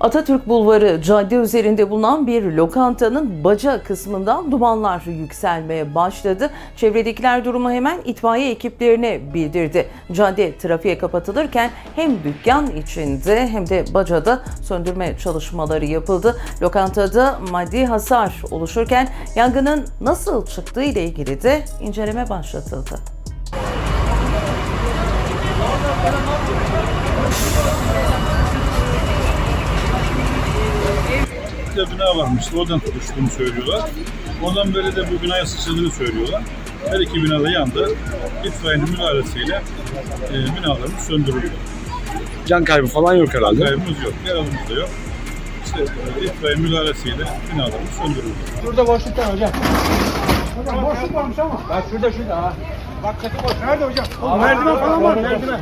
Atatürk Bulvarı cadde üzerinde bulunan bir lokantanın baca kısmından dumanlar yükselmeye başladı. Çevredekiler durumu hemen itfaiye ekiplerine bildirdi. Cadde trafiğe kapatılırken hem dükkan içinde hem de bacada söndürme çalışmaları yapıldı. Lokantada maddi hasar oluşurken yangının nasıl çıktığı ile ilgili de inceleme başlatıldı. De bina varmıştı. Oradan tutuştuğunu söylüyorlar. Ondan beri de bu binaya sıçradığını söylüyorlar. Her iki bina da yandı. İtfaiyenin müdahalesiyle e, binalarımız söndürüldü. Can kaybı falan yok herhalde. Kaybımız yok, yaralımız da yok. İşte e, itfaiye müdahalesiyle binalarımız söndürüldü. Şurada boşluk var hocam. Hocam boşluk varmış ama. Bak şurada şurada ha. Bak katı boş. Nerede hocam? merdiven falan var merdiven.